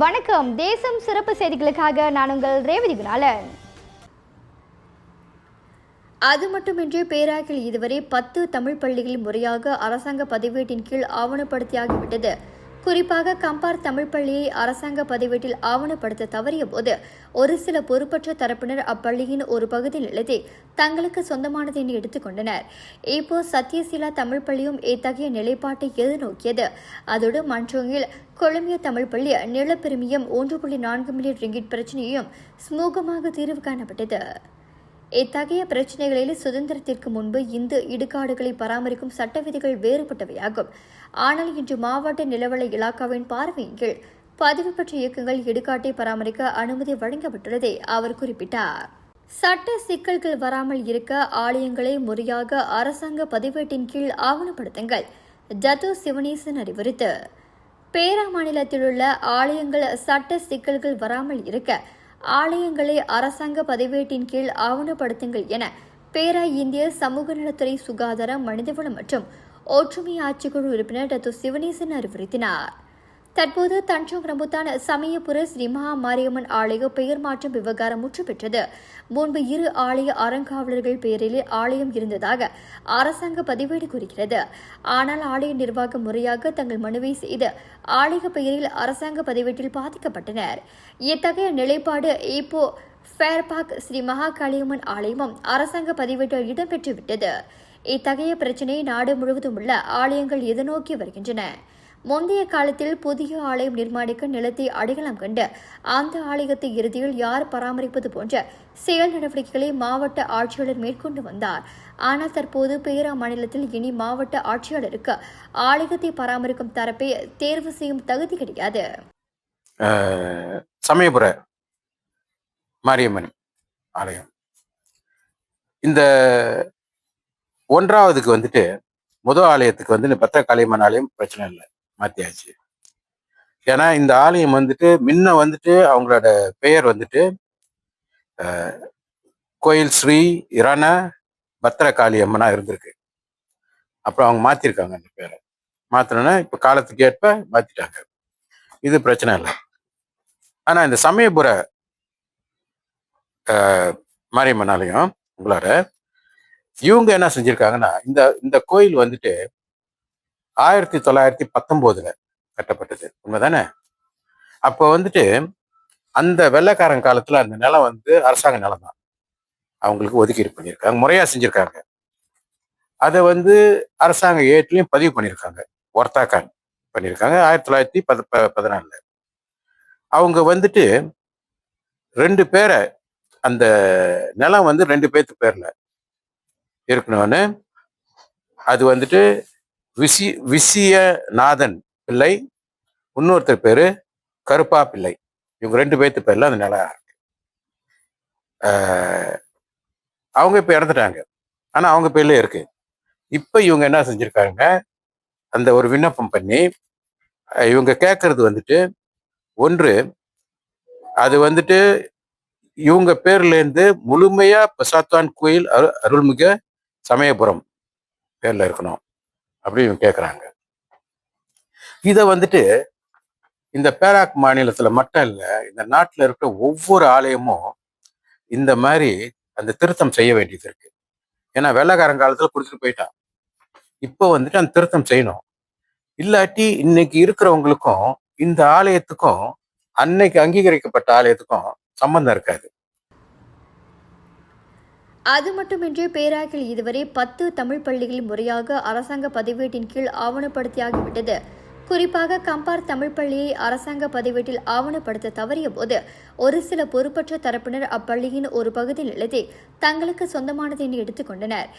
வணக்கம். தேசம் சிறப்பு செய்திகளுக்காக நான் உங்கள் ரேவதி குணாலன். அது மட்டுமின்றி பேராக்கில் இதுவரை பத்து தமிழ் பள்ளிகள் முறையாக அரசாங்க பதிவேட்டின் கீழ் ஆவணப்படுத்தியாகிவிட்டது. குறிப்பாக கம்பார் தமிழ் பள்ளியை அரசாங்க பதிவேட்டில் ஆவணப்படுத்த தவறிய போது ஒரு சில பொறுப்பற்ற தரப்பினர் அப்பள்ளியின் ஒரு பகுதி நிலத்தை தங்களுக்கு சொந்தமானது என்று எடுத்துக்கொண்டனர் இப்போ சத்யசீலா தமிழ் பள்ளியும் இத்தகைய நிலைப்பாட்டை எதிர்நோக்கியது. அதோடு மன்றோங்கில் கொழும்பிய தமிழ் பள்ளி நிலப்பிரிமியம் ஒன்று புள்ளி நான்கு மில்லியன் ரிங்கிட் பிரச்சனையும் சுமூகமாக தீர்வு காணப்பட்டது. இத்தகைய பிரச்சனைகளில் சுதந்திரத்திற்கு முன்பு இந்து இடுகாடுகளை பராமரிக்கும் சட்ட விதிகள் வேறுபட்டவையாகும். ஆனால் இன்று மாவட்ட நிலவள இலாக்காவின் பார்வையின் கீழ் பதிவு பெற்ற இயக்கங்கள் இடுகாட்டை பராமரிக்க அனுமதி வழங்கப்பட்டுள்ளதை அவர் குறிப்பிட்டார். சட்ட சிக்கல்கள் வராமல் இருக்க ஆலயங்களை முறையாக அரசாங்க பதிவேட்டின் கீழ் ஆவணப்படுத்துங்கள். ஜது சிவனேசன் அறிவுறுத்து. பேரா மாநிலத்தில் உள்ள ஆலயங்கள் சட்ட சிக்கல்கள் வராமல் இருக்க ஆலயங்களை அரசாங்க பதிவேட்டின் கீழ் ஆவணப்படுத்துங்கள் என பேரா இந்திய சமூக நலத்துறை சுகாதாரம் மனிதவளம் மற்றும் ஒற்றுமை ஆட்சிக்குழு உறுப்பினர் டத்து சிவனேசன் அறிவுறுத்தினார். தற்போது தஞ்சோங் ரம்புத்தான் சமயபுர ஸ்ரீ மகா மாரியம்மன் ஆலய பெயர் மாற்றம் விவகாரம் முற்று பெற்றது. முன்பு இரு ஆலய அறங்காவலர்கள் பெயரில் ஆலயம் இருந்ததாக அரசாங்க பதிவேடு கூறுகிறது. ஆனால் ஆலய நிர்வாகம் முறையாக தங்கள் மனுவை செய்து ஆலய பெயரில் அரசாங்க பதிவேட்டில் பாதிக்கப்பட்டனர். இத்தகைய நிலைப்பாடு இப்போ ஃபேர்பாக் ஸ்ரீ மகாகாளியம்மன் ஆலயமும் அரசாங்க பதிவேட்டில் இடம்பெற்றுவிட்டது. இத்தகைய பிரச்சினை நாடு முழுவதும் உள்ள ஆலயங்கள் எதிர்நோக்கி வருகின்றன. முந்தைய காலத்தில் புதிய ஆலயம் நிர்மாணிக்க நிலத்தை அடையாளம் கண்டு அந்த ஆலயத்தை இறுதியில் யார் பராமரிப்பது போன்ற செயல் நடவடிக்கைகளை மாவட்ட ஆட்சியாளர் மேற்கொண்டு வந்தார். ஆனால் தற்போது பேரா மாநிலத்தில் இனி மாவட்ட ஆட்சியாளருக்கு ஆலயத்தை பராமரிக்கும் தரப்பை தேர்வு செய்யும் தகுதி கிடையாது. சமயபுர மாரியம்மன் ஆலயம். இந்த ஒன்றாவதுக்கு வந்துட்டு முதல் ஆலயத்துக்கு வந்து பத்திரகாளியம்மன் ஆலயம் பிரச்சனை இல்லை. மாத்தியாச்சு. ஏன்னா இந்த ஆலயம் வந்துட்டு முன்ன வந்துட்டு அவங்களோட பெயர் வந்துட்டு கோயில் ஸ்ரீ இரண பத்திரகாளியம்மனா இருந்திருக்கு. அப்புறம் அவங்க மாத்திருக்காங்க அந்த பேரை. மாத்தினோன்னா இப்ப காலத்துக்கு ஏற்ப மாத்திட்டாங்க. இது பிரச்சனை இல்லை. ஆனா இந்த சமயபுர மாரியம்மன் ஆலயம் உங்களோட இவங்க என்ன செஞ்சிருக்காங்கன்னா இந்த இந்த கோயில் வந்துட்டு ஆயிரத்தி தொள்ளாயிரத்தி பத்தொம்போதுல கட்டப்பட்டது. உண்மைதானே? அப்போ வந்துட்டு அந்த வெள்ளைக்காரன் காலத்துல அந்த நிலம் வந்து அரசாங்க நிலம் தான் அவங்களுக்கு ஒதுக்கீடு பண்ணியிருக்காங்க முறையா செஞ்சிருக்காங்க. அதை வந்து அரசாங்க ஏட்லையும் பதிவு பண்ணியிருக்காங்க. ஒர்த்தாக்கான் பண்ணியிருக்காங்க ஆயிரத்தி தொள்ளாயிரத்தி பத ப- அவங்க வந்துட்டு ரெண்டு பேரை அந்த நிலம் வந்து ரெண்டு பேர்த்து பேரில். இருக்கணும்னு அது வந்துட்டு விசி விசியநாதன் பிள்ளை இன்னொருத்தர் பேர் கருப்பா பிள்ளை. இவங்க ரெண்டு பேர்த்து பேரில் அந்த நிலம் இருக்கு. அவங்க இப்போ இறந்துட்டாங்க. ஆனால் அவங்க பேர்ல இருக்கு. இப்போ இவங்க என்ன செஞ்சுருக்காங்க? அந்த ஒரு விண்ணப்பம் பண்ணி இவங்க கேட்கறது வந்துட்டு ஒன்று அது வந்துட்டு இவங்க பேர்லேருந்து முழுமையாக பிரசாத்தான் பிரசாத்வான் கோயில் அரு அருள்மிக சமயபுரம் பேரில் இருக்கணும். அப்படி இவங்க கேட்குறாங்க இதை வந்துட்டு இந்த பேராக் மாநிலத்தில் மட்டும் இல்லை இந்த நாட்டில் இருக்கிற ஒவ்வொரு ஆலயமும் இந்த மாதிரி அந்த திருத்தம் செய்ய வேண்டியது இருக்கு. ஏன்னா வெள்ளக்காரங்காலத்தில் கொடுத்துட்டு போயிட்டான். இப்போ வந்துட்டு அந்த திருத்தம் செய்யணும். இல்லாட்டி இன்னைக்கு இருக்கிறவங்களுக்கும் இந்த ஆலயத்துக்கும் அன்னைக்கு அங்கீகரிக்கப்பட்ட ஆலயத்துக்கும் சம்பந்தம் இருக்காது. அது மட்டுமின்றி பேராக்கில் இதுவரை பத்து தமிழ் பள்ளிகள் முறையாக அரசாங்க பதிவேட்டின் கீழ் ஆவணப்படுத்தியாகிவிட்டது. குறிப்பாக கம்பார் தமிழ் பள்ளியை அரசாங்க பதிவேட்டில் ஆவணப்படுத்த தவறிய போது ஒரு சில பொறுப்பற்ற தரப்பினர் அப்பள்ளியின் ஒரு பகுதி நிலத்தை தங்களுக்கு சொந்தமானது என எடுத்துக்கொண்டனர்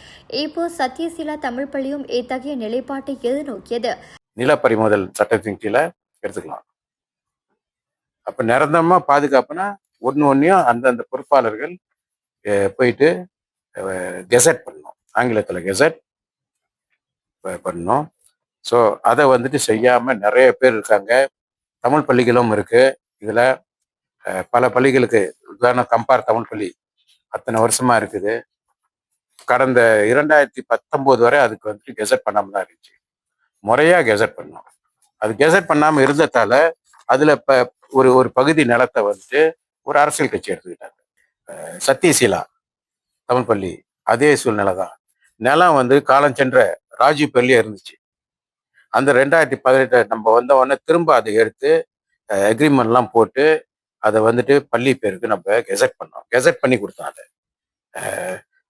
இப்போ சத்யசீலா தமிழ் பள்ளியும் இத்தகைய நிலைப்பாட்டை எதிர்நோக்கியது. நில பறிமுதல் சட்டத்தின் கீழே எடுத்துக்கலாம். அப்ப நிரந்தரமா பாதுகாப்புனா ஒன்னு ஒன்னையும் அந்தந்த பொறுப்பாளர்கள் போயிட்டு கெசட் பண்ணோம். ஆங்கிலத்தில் கெசட் பண்ணோம். ஸோ அதை வந்துட்டு செய்யாமல் நிறைய பேர் இருக்காங்க. தமிழ் பள்ளிகளும் இருக்குது இதில் பல பள்ளிகளுக்கு உதாரணம் கம்பார் தமிழ் பள்ளி அத்தனை வருஷமாக இருக்குது. கடந்த இரண்டாயிரத்தி பத்தொம்போது வரை அதுக்கு வந்துட்டு கெசட் பண்ணாமல் தான் இருந்துச்சு. முறையாக கெசட் பண்ணோம். அது கெசட் பண்ணாமல் இருந்ததால அதில் இப்போ ஒரு ஒரு பகுதி நிலத்தை வந்துட்டு ஒரு அரசியல் கட்சி எடுத்துக்கிட்டாங்க. அஹ் சத்யசீலா தமிழ் பள்ளி அதே சூழ்நிலை தான். நிலம் வந்து காலஞ்சென்ற ராஜீவ் பள்ளியே இருந்துச்சு. அந்த ரெண்டாயிரத்தி பதினெட்டு நம்ம வந்த உடனே திரும்ப அதை எடுத்து அக்ரிமெண்ட்லாம் போட்டு அதை வந்துட்டு பள்ளி பேருக்கு நம்ம கெசட் பண்ணோம். கெசட் பண்ணி கொடுத்தோம் அதை.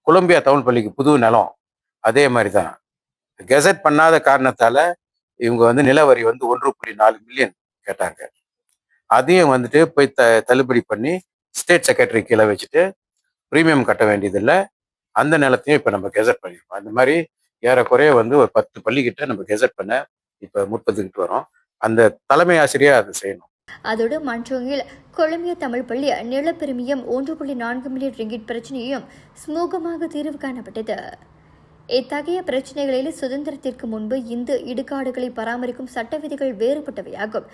கொலம்பியா தமிழ் பள்ளிக்கு புது நிலம் அதே மாதிரி தான். கெசட் பண்ணாத காரணத்தால இவங்க வந்து நிலவரி வந்து ஒன்று புள்ளி நாலு மில்லியன் கேட்டாங்க. அதையும் வந்துட்டு போய் த தள்ளுபடி பண்ணி ஸ்டேட் செக்ரட்டரி கீழே வச்சுட்டு ப்ரீமியம் கட்ட வேண்டியதில்லை. அந்த நிலத்தையும் இப்போ நம்ம கெசட் பண்ணியிருக்கோம் அந்த மாதிரி ஏறக்குறைய வந்து ஒரு பத்து பள்ளிக்கிட்ட நம்ம கெசட் பண்ண இப்போ முப்பதுக்கிட்டு வரோம். அந்த தலைமை ஆசிரியர் அதை செய்யணும். அதோடு மன்றோங்கில் கொலம்பியா தமிழ் பள்ளி நிலப்பெருமையும் ஒன்று புள்ளி நான்கு மில்லியன் ரிங்கிட் பிரச்சனையும் சுமூகமாக தீர்வு காணப்பட்டது. இத்தகைய பிரச்சனைகளில் சுதந்திரத்திற்கு முன்பு இந்து இடுகாடுகளை பராமரிக்கும் சட்ட விதிகள் வேறுபட்டவையாகும்.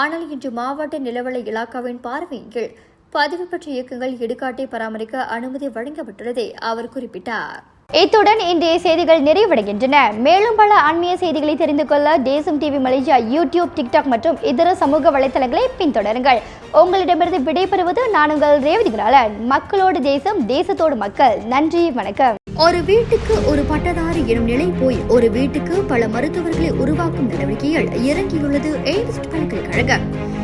ஆனால் இன்று மாவட்ட நிலவள இலாக்காவின் பார்வையின் கீழ் பதிவு பெற்ற இயக்கங்கள் இடுகாட்டை பராமரிக்க அனுமதி வழங்கப்பட்டுள்ளதை அவர் குறிப்பிட்டார். இத்துடன் இன்றைய செய்திகள் நிறைவடைகின்றன. மேலும் பல ஆன்மீக செய்திகளை தெரிந்து கொள்ள தேசம் டிவி மலேசியா யூடியூப் டிக்டாக் மற்றும் இதர சமூக வலைத்தளங்களை பின்தொடருங்கள். உங்களிடமிருந்து விடைபெறுவது நான் உங்கள் ரேவதி குணாளன் மக்களோடு தேசம் தேசத்தோடு மக்கள். நன்றி வணக்கம். ஒரு வீட்டுக்கு ஒரு பட்டதாரி எனும் நிலை போய் ஒரு வீட்டுக்கு பல மருத்துவர்களை உருவாக்கும் நடவடிக்கையில் இறங்கியுள்ளது. எய்ம்ஸ் பல்கலைக்கழகம்.